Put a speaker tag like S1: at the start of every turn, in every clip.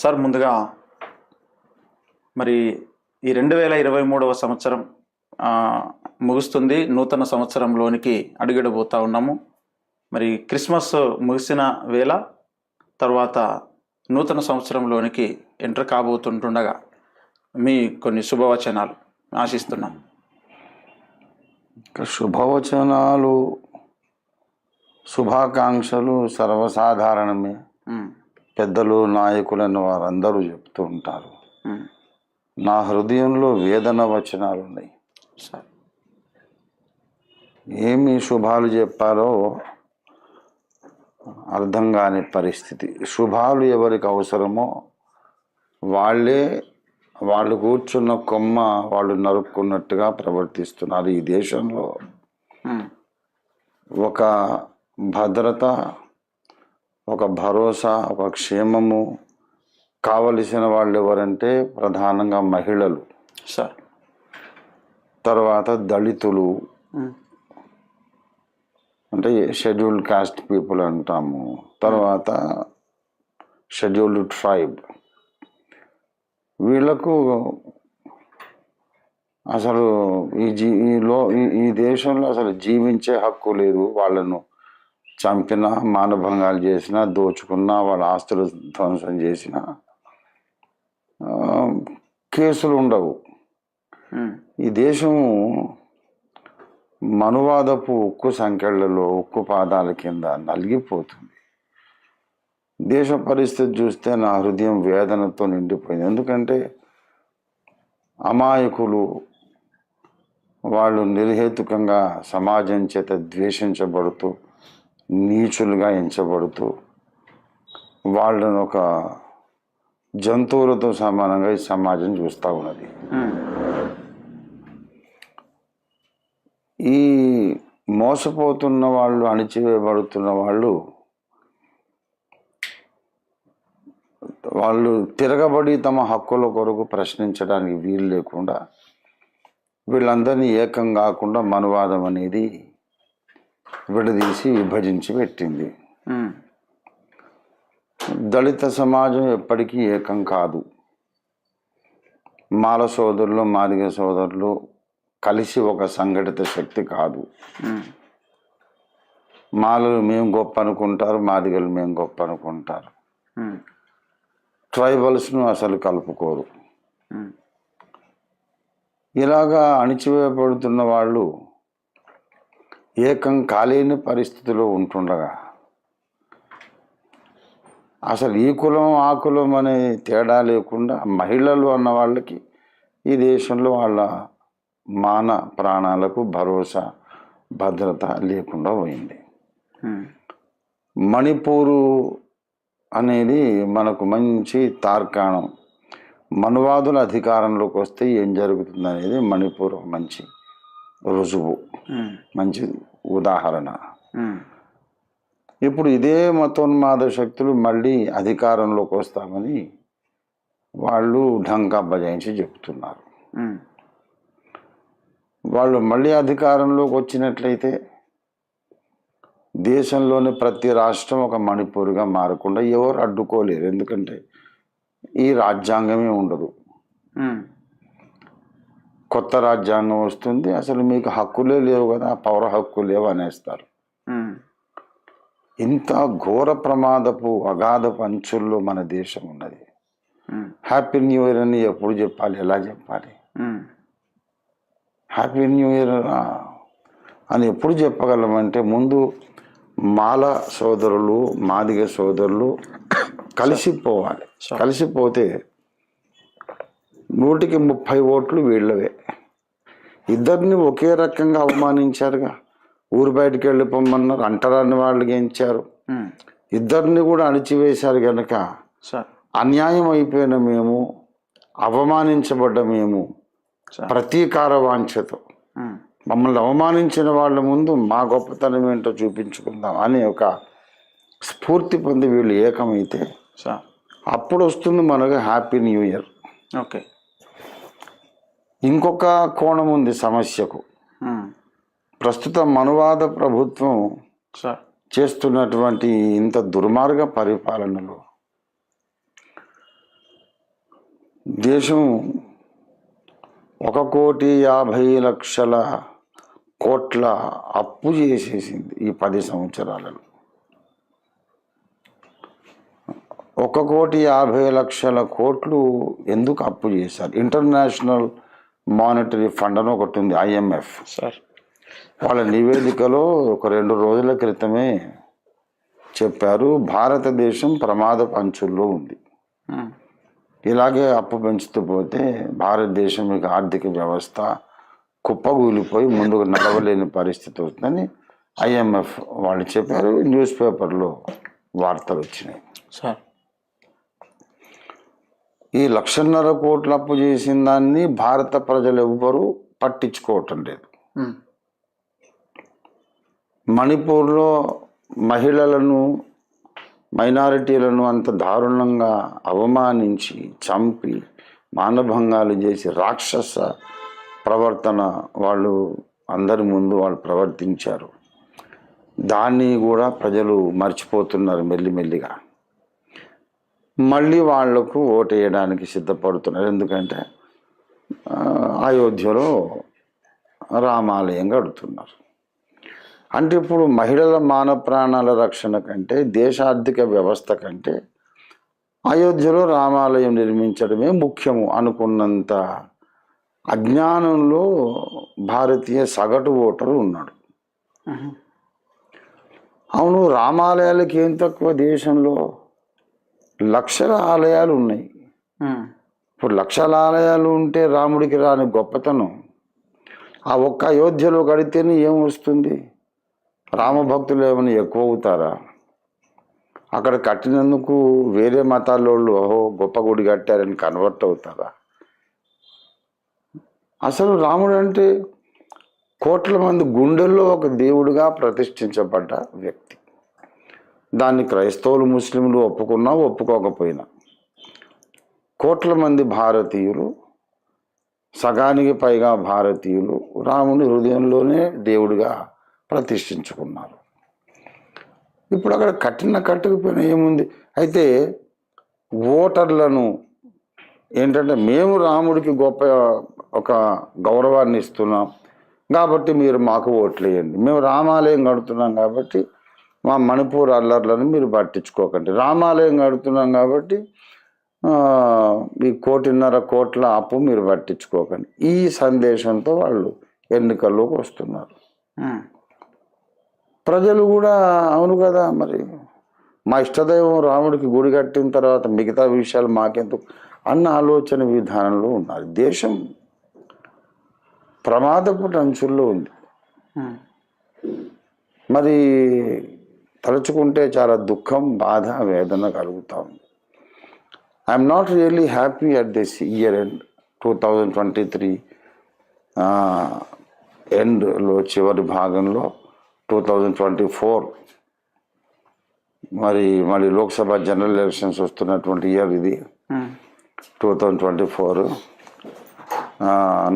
S1: Sir ముందుగా మరి ఈ రెండు వేల ఇరవై మూడవ సంవత్సరం ముగుస్తుంది. నూతన సంవత్సరంలోనికి అడుగిడబోతా ఉన్నాము. మరి క్రిస్మస్ ముగిసిన వేళ తర్వాత నూతన సంవత్సరంలోనికి ఎంటర్ కాబోతుంటుండగా మీ కొన్ని శుభవచనాలు ఆశిస్తున్నాం.
S2: శుభవచనాలు శుభాకాంక్షలు సర్వసాధారణమే. పెద్దలు నాయకులను వారందరూ చెప్తూ ఉంటారు. నా హృదయంలో వేదన వచనాలు ఉన్నాయి.
S1: సార్.
S2: ఏమి శుభాలు చెప్పారో అర్థం కాని పరిస్థితి. శుభాలు ఎవరికి అవసరమో వాళ్ళే వాళ్ళు కూర్చున్న కొమ్మ వాళ్ళు నరుక్కున్నట్టుగా ప్రవర్తిస్తున్నారు ఈ దేశంలో. ఒక భద్రత ఒక భరోసా ఒక క్షేమము కావలసిన వాళ్ళు ఎవరంటే ప్రధానంగా మహిళలు.
S1: సార్.
S2: తర్వాత దళితులు. అంటే షెడ్యూల్డ్ కాస్ట్ పీపుల్ అంటాము. తర్వాత షెడ్యూల్డ్ ట్రైబ్ వీళ్ళకు అసలు ఈ జీ ఈ దేశంలో అసలు జీవించే హక్కు లేదు వాళ్ళను. చంపినా మానభంగాలు చేసినా దోచుకున్నా వాళ్ళ ఆస్తులు ధ్వంసం చేసినా కేసులు ఉండవు. ఈ దేశము మనువాదపు ఉక్కు సంఖ్యలలో ఉక్కు పాదాల కింద నలిగిపోతుంది. దేశ పరిస్థితి చూస్తే నా హృదయం వేదనతో నిండిపోయింది. ఎందుకంటే అమాయకులు వాళ్ళు నిర్హేతుకంగా సమాజం చేత ద్వేషించబడుతూ నీచులుగా ఎంచబడుతూ వాళ్ళను ఒక జంతువులతో సమానంగా ఈ సమాజం చూస్తూ ఉన్నది. ఈ మోసపోతున్న వాళ్ళు అణిచివేయబడుతున్న వాళ్ళు వాళ్ళు తిరగబడి తమ హక్కుల కొరకు ప్రశ్నించడానికి వీలు లేకుండా వీళ్ళందరినీ ఏకం కాకుండా మనువాదం అనేది విడదీసి విభజించి పెట్టింది. దళిత సమాజం ఎప్పటికీ ఏకం కాదు. మాల సోదరులు మాదిగ సోదరులు కలిసి ఒక సంఘటిత శక్తి కాదు. మాలలు మేము గొప్ప అనుకుంటారు మాదిగలు మేము గొప్ప అనుకుంటారు. ట్రైబల్స్ను అసలు కలుపుకోరు. ఇలాగా అణిచివేయబడుతున్న వాళ్ళు ఏకం కాలేని పరిస్థితిలో ఉంటుండగా అసలు ఈ కులం ఆ కులం అనే తేడా లేకుండా మహిళలు అన్న వాళ్ళకి ఈ దేశంలో వాళ్ళ మాన ప్రాణాలకు భరోసా భద్రత లేకుండా పోయింది. మణిపూరు అనేది మనకు మంచి తార్కాణం. మనువాదుల అధికారంలోకి వస్తే ఏం జరుగుతుంది అనేది మణిపూర్ ఒక మంచి రుజువు.
S1: ఉమ్,
S2: మంచి ఉదాహరణ. ఇప్పుడు ఇదే మతోన్మాద శక్తులు మళ్ళీ అధికారంలోకి వస్తామని వాళ్ళు ఢంకా బజాయించి చెప్తున్నారు వాళ్ళు మళ్ళీ అధికారంలోకి వచ్చినట్లయితే దేశంలోని ప్రతి రాష్ట్రం ఒక మణిపూర్గా మారకుండా ఎవరు అడ్డుకోలేరు. ఎందుకంటే ఈ రాజ్యాంగమే ఉండదు. కొత్త రాజ్యాంగం వస్తుంది. అసలు మీకు హక్కులే లేవు కదా పౌర హక్కు లేవు అనేస్తారు. ఇంత ఘోర ప్రమాదపు అగాధపు అంచుల్లో మన దేశం ఉన్నది. హ్యాపీ న్యూ ఇయర్ అని ఎప్పుడు చెప్పాలి ఎలా చెప్పాలి? హ్యాపీ న్యూ ఇయర్ అని ఎప్పుడు చెప్పగలమంటే ముందు మాల సోదరులు మాదిగ సోదరులు కలిసిపోవాలి. కలిసిపోతే నూటికి ముప్పై ఓట్లు వీళ్ళవే. ఇద్దరిని ఒకే రకంగా అవమానించారుగా. ఊరు బయటికి వెళ్ళిపోమన్నారు అంటరాని వాళ్ళు గెంచారు. ఇద్దరిని కూడా అణిచివేశారు కనుక అన్యాయం అయిపోయిన మేము అవమానించబడ్డ మేము ప్రతీకార వాంఛతో. మమ్మల్ని అవమానించిన వాళ్ళ ముందు మా గొప్పతనం ఏంటో చూపించుకుందాం అని ఒక స్ఫూర్తి పొంది వీళ్ళు ఏకమైతే అప్పుడు వస్తుంది మనకు హ్యాపీ న్యూ ఇయర్.
S1: ఓకే.
S2: ఇంకొక కోణం ఉంది సమస్యకు. ప్రస్తుత మనువాద ప్రభుత్వం చేస్తున్నటువంటి ఇంత దుర్మార్గ పరిపాలనలో దేశం ఒక కోటి యాభై లక్షల కోట్ల అప్పు చేసేసింది ఈ పది సంవత్సరాలలో. ఒక కోటి యాభై లక్షల కోట్లు ఎందుకు అప్పు చేశారు? ఇంటర్నేషనల్ మానిటరీ ఫండ్ అని ఒకటి ఉంది ఐఎంఎఫ్
S1: సార్.
S2: వాళ్ళ నివేదికలో ఒక రెండు రోజుల క్రితమే చెప్పారు భారతదేశం ప్రమాద పంచుల్లో ఉంది. ఇలాగే అప్పు పెంచుతూ పోతే భారతదేశం యొక్క ఆర్థిక వ్యవస్థ కుప్పగూలిపోయి ముందుకు నడవలేని పరిస్థితి అవుతుందని ఐఎంఎఫ్ వాళ్ళు చెప్పారు న్యూస్ పేపర్లో వార్తలు వచ్చినాయి.
S1: సార్.
S2: ఈ లక్షన్నర కోట్ల అప్పు చేసిన దాన్ని భారత ప్రజలు ఎవ్వరూ పట్టించుకోవటం లేదు. మణిపూర్లో మహిళలను మైనారిటీలను అంత దారుణంగా అవమానించి చంపి మానభంగాలు చేసి రాక్షస ప్రవర్తన వాళ్ళు అందరి ముందు వాళ్ళు ప్రవర్తించారు. దాన్ని కూడా ప్రజలు మర్చిపోతున్నారు మెల్లిమెల్లిగా. మళ్ళీ వాళ్ళకు ఓటు వేయడానికి సిద్ధపడుతున్నారు. ఎందుకంటే అయోధ్యలో రామాలయం కడుతున్నారు. అంటే ఇప్పుడు మహిళల మాన ప్రాణాల రక్షణ కంటే దేశ ఆర్థిక వ్యవస్థ కంటే అయోధ్యలో రామాలయం నిర్మించడమే ముఖ్యము అనుకున్నంత అజ్ఞానంలో భారతీయ సగటు ఓటరు ఉన్నాడు. అవును రామాలయాలకి ఏం తక్కువ దేశంలో? లక్షల ఆలయాలు ఉన్నాయి. ఇప్పుడు లక్షల ఆలయాలు ఉంటే రాముడికి రాని గొప్పతనం. ఆ ఒక్క అయోధ్యలో కడితేనే ఏం వస్తుంది? రామభక్తులు ఏమైనా ఎక్కువ అవుతారా? అక్కడ కట్టినందుకు వేరే మతాల వాళ్ళు ఓహో గొప్ప గుడి కట్టారని కన్వర్ట్ అవుతారా? అసలు రాముడు అంటే కోట్ల మంది గుండెల్లో ఒక దేవుడిగా ప్రతిష్ఠించబడ్డ వ్యక్తి. దాన్ని క్రైస్తవులు ముస్లింలు ఒప్పుకున్నా ఒప్పుకోకపోయినా. కోట్ల మంది భారతీయులు సగానికి పైగా భారతీయులు రాముని హృదయంలోనే దేవుడిగా ప్రతిష్ఠించుకున్నారు. ఇప్పుడు అక్కడ కట్టిన కట్టకపోయినా ఏముంది? అయితే ఓటర్లను ఏంటంటే మేము రాముడికి గొప్ప ఒక గౌరవాన్ని ఇస్తున్నాం. కాబట్టి మీరు మాకు ఓట్లు వేయండి. మేము రామాలయం కడుతున్నాం కాబట్టి మా మణిపూర్ అల్లర్లను మీరు పట్టించుకోకండి. రామాలయం కడుతున్నాం కాబట్టి ఈ కోటిన్నర కోట్ల అప్పు మీరు పట్టించుకోకండి. ఈ సందేశంతో వాళ్ళు ఎన్నికల్లోకి వస్తున్నారు. ప్రజలు కూడా అవును కదా మరి. మా ఇష్టదైవం రాముడికి గుడి కట్టిన తర్వాత మిగతా విషయాలు మాకెందుకు? అన్న ఆలోచన విధానంలో ఉన్నారు. దేశం ప్రమాదపు అంచుల్లో ఉంది. మరి తలుచుకుంటే చాలా దుఃఖం బాధ వేదన కలుగుతా ఉంది. I'm not really happy at this year end two thousand twenty three ఎండ్లో చివరి భాగంలో టూ థౌజండ్ ట్వంటీ ఫోర్ మరి మళ్ళీ లోక్సభ జనరల్ ఎలక్షన్స్ వస్తున్నటువంటి ఇయర్ ఇది. టూ థౌజండ్ ట్వంటీ ఫోర్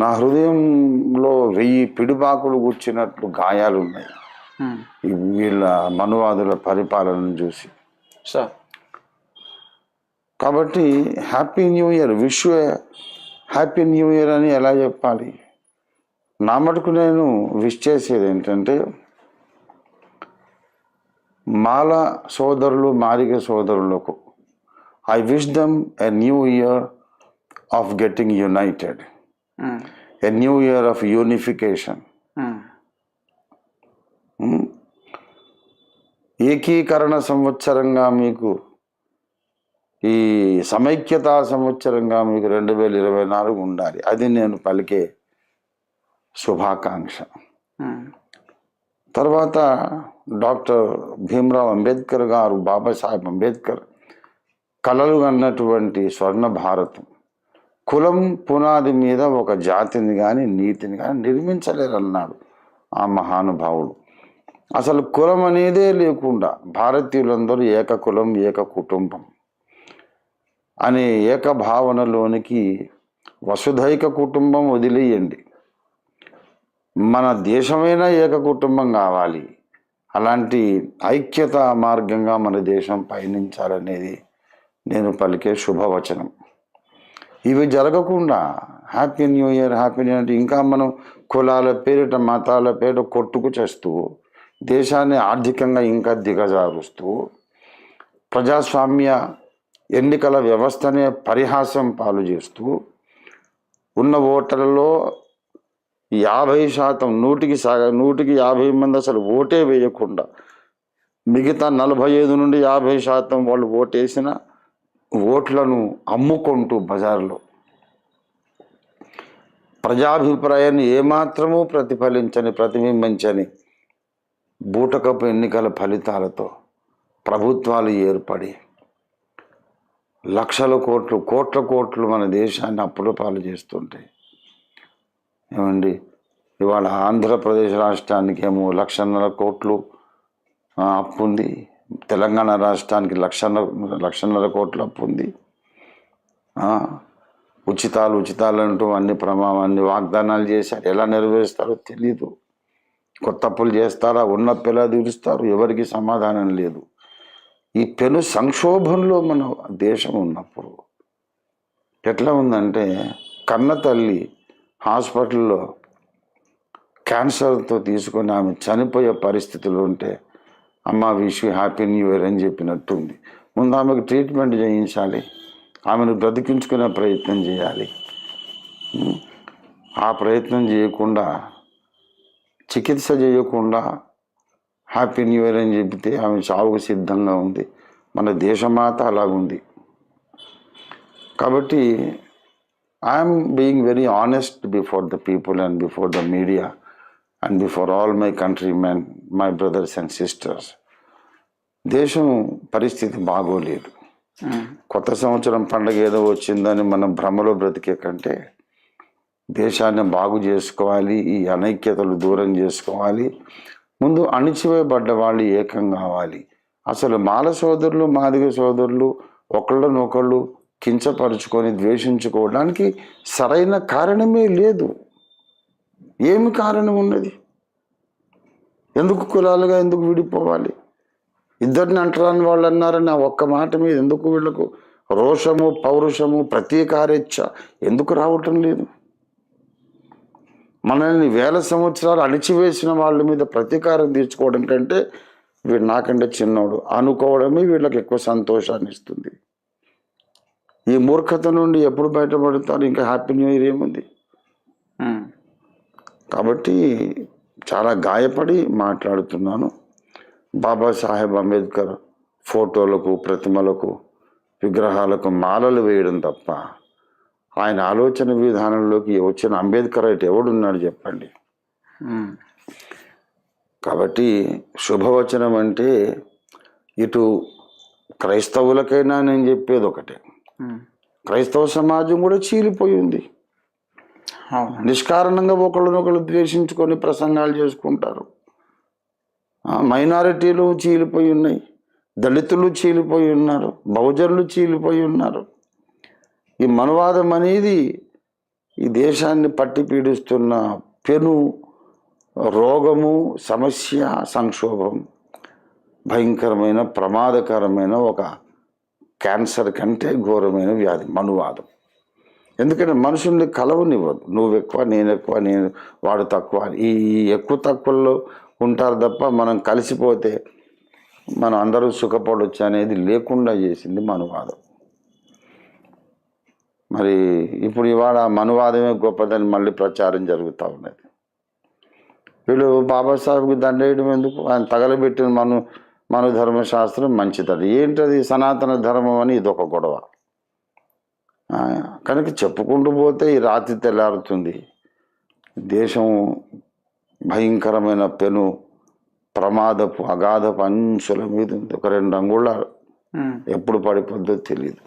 S2: నా హృదయంలో వెయ్యి పిడిబాకులు గుచ్చినట్లు గాయాలు ఉన్నాయి వీళ్ళ మనువాదుల పరిపాలనను చూసి.
S1: సార్.
S2: కాబట్టి happy new year wish happy new year అని ఎలా చెప్పాలి? నా మటుకు నేను విష్ చేసేది ఏంటంటే మాల సోదరులు మారిగ సోదరులకు I wish them a new year of getting united. A new year of unification. ఏకీకరణ సంవత్సరంగా మీకు ఈ సమైక్యతా సంవత్సరంగా మీకు రెండు వేల ఇరవై నాలుగు ఉండాలి. అది నేను పలికే శుభాకాంక్ష. తర్వాత డాక్టర్ భీమ్రావ్ అంబేద్కర్ గారు బాబాసాహెబ్ అంబేద్కర్ కలలు అన్నటువంటి స్వర్ణ భారతం. కులం పునాది మీద ఒక జాతిని కానీ నీతిని కానీ నిర్మించలేరన్నాడు ఆ మహానుభావుడు. అసలు కులం అనేదే లేకుండా భారతీయులందరూ ఏక కులం ఏక కుటుంబం అనే ఏక భావనలోనికి వసుధైక కుటుంబం వదిలేయండి. మన దేశమైనా ఏక కుటుంబం కావాలి. అలాంటి ఐక్యత మార్గంగా మన దేశం పయనించాలనేది నేను పలికే శుభవచనం. ఇవి జరగకుండా happy new year happy new year ఇంకా మనం కులాల పేరిట మతాల పేరిట కొట్టుకు చేస్తూ దేశాన్ని ఆర్థికంగా ఇంకా దిగజారుస్తూ ప్రజాస్వామ్య ఎన్నికల వ్యవస్థనే పరిహాసం పాలు చేస్తూ ఉన్న ఓటర్లలో యాభై శాతం నూటికి సగ నూటికి యాభై మంది అసలు ఓటే వేయకుండా మిగతా నలభై ఐదు నుండి యాభై శాతం వాళ్ళు ఓటేసిన ఓట్లను అమ్ముకుంటూ బజార్లో. ప్రజాభిప్రాయాన్ని ఏమాత్రమూ ప్రతిఫలించని ప్రతిబింబించని బూటకపు ఎన్నికల ఫలితాలతో ప్రభుత్వాలు ఏర్పడి లక్షల కోట్లు కోట్ల కోట్లు మన దేశాన్ని అప్పుల పాలు చేస్తుంటాయి. ఏమండి? ఇవాళ ఆంధ్రప్రదేశ్ రాష్ట్రానికి ఏమో లక్షన్నర కోట్లు అప్పు ఉంది తెలంగాణ రాష్ట్రానికి లక్షన్నర లక్షన్నర కోట్ల అప్పు ఉంది ఉచితాలు ఉచితాలు అంటూ అన్ని ప్రమా అన్ని వాగ్దానాలు చేశారు. ఎలా నెరవేరుస్తారో తెలీదు. కొత్త అప్పులు చేస్తారా? ఉన్న పిల్ల తీరుస్తారు. ఎవరికి సమాధానం లేదు. ఈ పెను సంక్షోభంలో మన దేశం ఉన్నప్పుడు ఎట్లా ఉందంటే కన్న తల్లి హాస్పిటల్లో క్యాన్సర్తో తీసుకొని ఆమె చనిపోయే పరిస్థితులు ఉంటే అమ్మ విష్ హ్యాపీ న్యూ ఇయర్ అని చెప్పినట్టుంది ముందు ఆమెకు ట్రీట్మెంట్ చేయించాలి. ఆమెను బ్రతికించుకునే ప్రయత్నం చేయాలి. ఆ ప్రయత్నం చేయకుండా చికిత్స చేయకుండా హ్యాపీ న్యూ ఇయర్ అని చెబితే ఆమె చావుకు సిద్ధంగా ఉంది. మన దేశమాత అలాగుంది. కాబట్టి I'm being very honest before the people and before the media and before all my countrymen my brothers and sisters. దేశం పరిస్థితి బాగోలేదు. కొత్త సంవత్సరం పండగ ఏదో వచ్చిందని మనం భ్రమలో బ్రతికే కంటే దేశాన్ని బాగు చేసుకోవాలి ఈ అనైక్యతలు దూరం చేసుకోవాలి. ముందు అణిచివేయబడ్డ వాళ్ళు ఏకం కావాలి. అసలు మాల సోదరులు మాదిగ సోదరులు ఒకళ్ళనొకళ్ళు కించపరుచుకొని ద్వేషించుకోవడానికి సరైన కారణమే లేదు. ఏమి కారణం ఉన్నది? ఎందుకు కులాలుగా ఎందుకు విడిపోవాలి? ఇద్దరిని అంటరాని వాళ్ళు అన్నారని ఆ ఒక్క మాట మీద ఎందుకు వీళ్ళకు రోషము పౌరుషము ప్రతీకారేచ్ఛ ఎందుకు రావటం లేదు? మనల్ని వేల సంవత్సరాలు అణిచివేసిన వాళ్ళ మీద ప్రతీకారం తీర్చుకోవడం కంటే వీడు నాకంటే చిన్నోడు. అనుకోవడమే వీళ్ళకి ఎక్కువ సంతోషాన్ని ఇస్తుంది. ఈ మూర్ఖత నుండి ఎప్పుడు బయటపడతారు? ఇంకా హ్యాపీ న్యూ ఇయర్ ఏముంది? కాబట్టి చాలా గాయపడి మాట్లాడుతున్నాను. బాబాసాహెబ్ అంబేద్కర్ ఫోటోలకు ప్రతిమలకు విగ్రహాలకు మాలలు వేయడం తప్ప ఆయన ఆలోచన విధానంలోకి వచ్చిన అంబేద్కర్ అయితే ఎవడున్నాడు చెప్పండి? కాబట్టి శుభవచనం అంటే ఇటు క్రైస్తవులకైనా నేను చెప్పేది ఒకటే. క్రైస్తవ సమాజం కూడా చీలిపోయి ఉంది. నిష్కారణంగా ఒకళ్ళనొకళ్ళు ద్వేషించుకొని ప్రసంగాలు చేసుకుంటారు. మైనారిటీలు చీలిపోయి ఉన్నాయి. దళితులు చీలిపోయి ఉన్నారు. బహుజనులు చీలిపోయి ఉన్నారు. ఈ మనవాదం అనేది ఈ దేశాన్ని పట్టి పీడిస్తున్న పెను రోగము సమస్య సంక్షోభం భయంకరమైన ప్రమాదకరమైన ఒక క్యాన్సర్ కంటే ఘోరమైన వ్యాధి మనువాదం. ఎందుకంటే మనుషుల్ని కలవనివ్వదు. నువ్వు ఎక్కువ నేను ఎక్కువ నేను వాడు తక్కువ. అని. ఈ ఎక్కువ తక్కువల్లో ఉంటారు తప్ప మనం కలిసిపోతే మనం అందరూ సుఖపడవచ్చు అనేది లేకుండా చేసింది మనువాదం. మరి ఇప్పుడు ఇవాళ మనువాదమే గొప్పదని మళ్ళీ ప్రచారం జరుగుతూ ఉన్నది. వీళ్ళు బాబాసాహెబ్కి దండేయడం ఎందుకు? ఆయన తగలబెట్టిన మను మను ధర్మశాస్త్రం మంచిదది ఏంటది సనాతన ధర్మం అని ఇదొక గొడవ. కనుక చెప్పుకుంటూ పోతే ఈ రాత్రి తెల్లారుతుంది. దేశం భయంకరమైన పెను ప్రమాదపు అగాధపు అంచుల మీద ఉంది. ఒక రెండు అంగుళాలు. ఎప్పుడు పడిపోద్దో తెలియదు.